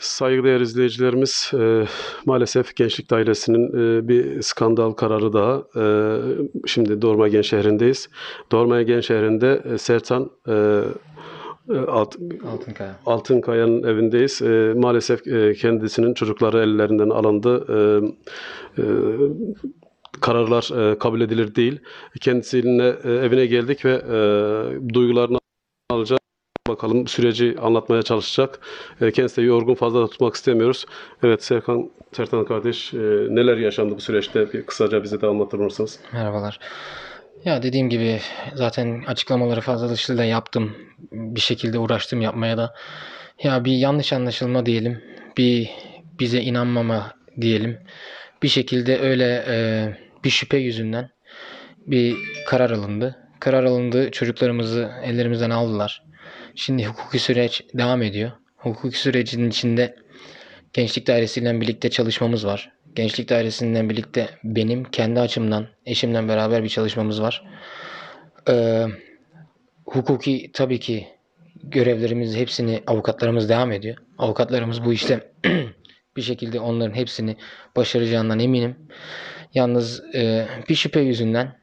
Saygıdeğer izleyicilerimiz, e, maalesef Gençlik Dairesi'nin e, bir skandal kararı daha. E, şimdi Dormagen şehrindeyiz. Dormagen şehrinde e, Sertan e, e, Alt, Altınkaya. Altınkaya'nın evindeyiz. E, maalesef e, kendisinin çocukları ellerinden alındı. E, e, kararlar e, kabul edilir değil. Kendisiyle e, evine geldik ve e, duygularını alacağız. Bakalım süreci anlatmaya çalışacak. E, kendisi yorgun fazla da tutmak istemiyoruz. Evet Serkan, Sertan kardeş e, neler yaşandı bu süreçte bir kısaca bize de anlatır mısınız? Merhabalar. Ya dediğim gibi zaten açıklamaları fazlasıyla yaptım. Bir şekilde uğraştım yapmaya da. Ya bir yanlış anlaşılma diyelim. Bir bize inanmama diyelim. Bir şekilde öyle e, bir şüphe yüzünden bir karar alındı. Karar alındı. Çocuklarımızı ellerimizden aldılar. Şimdi hukuki süreç devam ediyor. Hukuki sürecin içinde Gençlik Dairesi'yle birlikte çalışmamız var. Gençlik Dairesi'nden birlikte benim kendi açımdan eşimle beraber bir çalışmamız var. Ee, hukuki tabii ki görevlerimiz hepsini avukatlarımız devam ediyor. Avukatlarımız bu işte bir şekilde onların hepsini başaracağından eminim. Yalnız e, bir şüphe yüzünden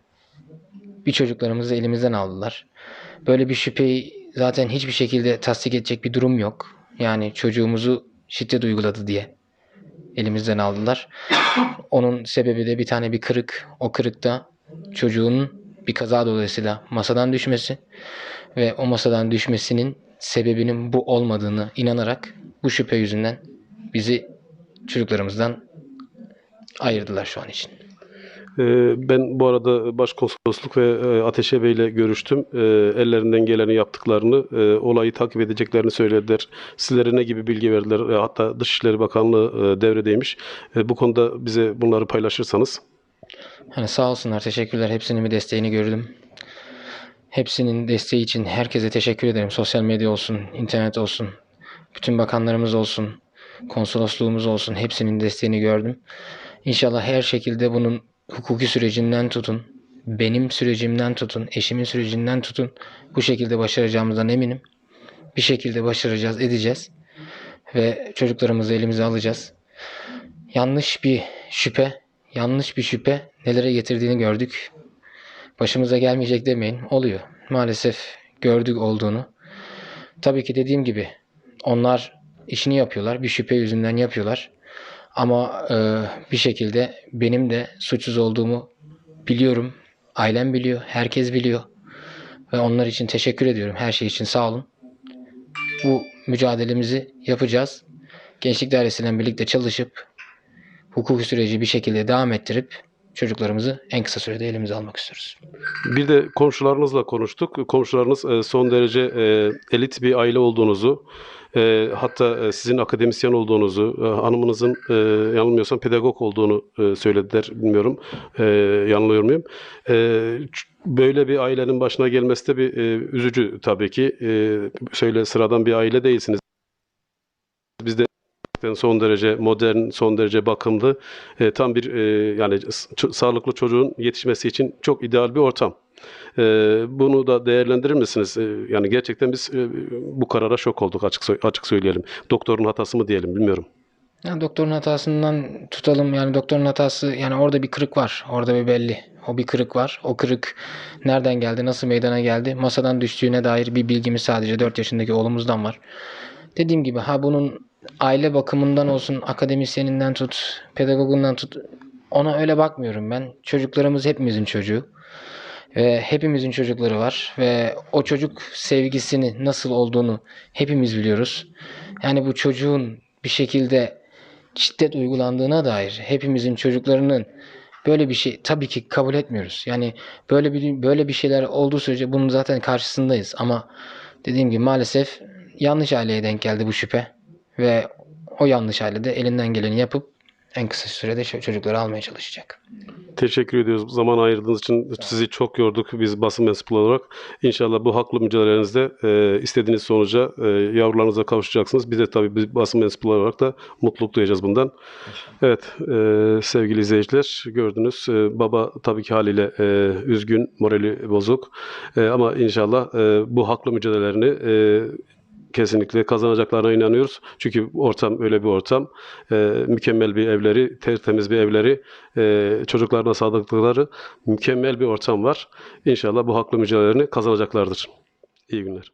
bir çocuklarımızı elimizden aldılar. Böyle bir şüpheyi zaten hiçbir şekilde tasdik edecek bir durum yok. Yani çocuğumuzu şiddet uyguladı diye elimizden aldılar. Onun sebebi de bir tane bir kırık. O kırıkta çocuğun bir kaza dolayısıyla masadan düşmesi ve o masadan düşmesinin sebebinin bu olmadığını inanarak bu şüphe yüzünden bizi çocuklarımızdan ayırdılar şu an için. E, ben bu arada Başkonsolosluk ve e, Ateşe Bey ile görüştüm. E, ellerinden geleni yaptıklarını, e, olayı takip edeceklerini söylediler. Sizlere ne gibi bilgi verdiler? E, hatta Dışişleri Bakanlığı devredeymiş. Bu konuda bize bunları paylaşırsanız. Hani sağ olsunlar, teşekkürler. Hepsinin bir desteğini gördüm. Hepsinin desteği için herkese teşekkür ederim. Sosyal medya olsun, internet olsun, bütün bakanlarımız olsun, konsolosluğumuz olsun. Hepsinin desteğini gördüm. İnşallah her şekilde bunun hukuki sürecinden tutun, benim sürecimden tutun, eşimin sürecinden tutun. Bu şekilde başaracağımızdan eminim. Bir şekilde başaracağız, edeceğiz. Ve çocuklarımızı elimize alacağız. Yanlış bir şüphe, yanlış bir şüphe nelere getirdiğini gördük. Başımıza gelmeyecek demeyin. Oluyor. Maalesef gördük olduğunu. Tabii ki dediğim gibi onlar işini yapıyorlar. Bir şüphe yüzünden yapıyorlar. Ama e, bir şekilde benim de suçsuz olduğumu biliyorum. Ailem biliyor. Herkes biliyor. Ve onlar için teşekkür ediyorum. Her şey için sağ olun. Bu mücadelemizi yapacağız. Gençlik Dairesi'yle birlikte çalışıp hukuki süreci bir şekilde devam ettirip çocuklarımızı en kısa sürede elimize almak istiyoruz. Bir de komşularınızla konuştuk. Komşularınız e, son derece e, elit bir aile olduğunuzu, e, hatta sizin akademisyen olduğunuzu, hanımınızın e, yanılmıyorsam pedagog olduğunu söylediler. Bilmiyorum, e, yanılıyor muyum? Böyle bir ailenin başına gelmesi de bir üzücü tabii ki. E, söyle sıradan bir aile değilsiniz. Biz de son derece modern, son derece bakımlı, e, tam bir e, yani sağlıklı çocuğun yetişmesi için çok ideal bir ortam. E, bunu da değerlendirir misiniz? E, yani gerçekten biz e, bu karara şok olduk açık açık söyleyelim. Doktorun hatası mı diyelim bilmiyorum. Yani doktorun hatasından tutalım yani doktorun hatası yani orada bir kırık var. Orada bir belli. O bir kırık var. O kırık nereden geldi, nasıl meydana geldi? Masadan düştüğüne dair bir bilgimiz sadece 4 yaşındaki oğlumuzdan var. Dediğim gibi ha bunun aile bakımından olsun, akademisyeninden tut, pedagogundan tut ona öyle bakmıyorum ben. Çocuklarımız hepimizin çocuğu. Ve hepimizin çocukları var ve o çocuk sevgisini nasıl olduğunu hepimiz biliyoruz. Yani bu çocuğun bir şekilde şiddet uygulandığına dair hepimizin çocuklarının böyle bir şey tabii ki kabul etmiyoruz. Yani böyle bir böyle bir şeyler olduğu sürece bunun zaten karşısındayız ama dediğim gibi maalesef yanlış aileye denk geldi bu şüphe ve o yanlış ailede elinden geleni yapıp en kısa sürede ço- çocukları almaya çalışacak. Teşekkür ediyoruz. Zaman ayırdığınız için sizi çok yorduk biz basın mensupları olarak. İnşallah bu haklı mücadelenizde e, istediğiniz sonuca e, yavrularınıza kavuşacaksınız. Biz de tabii biz basın mensupları olarak da mutluluk duyacağız bundan. Evet e, sevgili izleyiciler gördünüz. E, baba tabii ki haliyle e, üzgün, morali bozuk. E, ama inşallah e, bu haklı mücadelelerini e, kesinlikle kazanacaklarına inanıyoruz. Çünkü ortam öyle bir ortam. E, mükemmel bir evleri, tertemiz bir evleri, e, çocuklarına sadıklıkları mükemmel bir ortam var. İnşallah bu haklı mücadelelerini kazanacaklardır. İyi günler.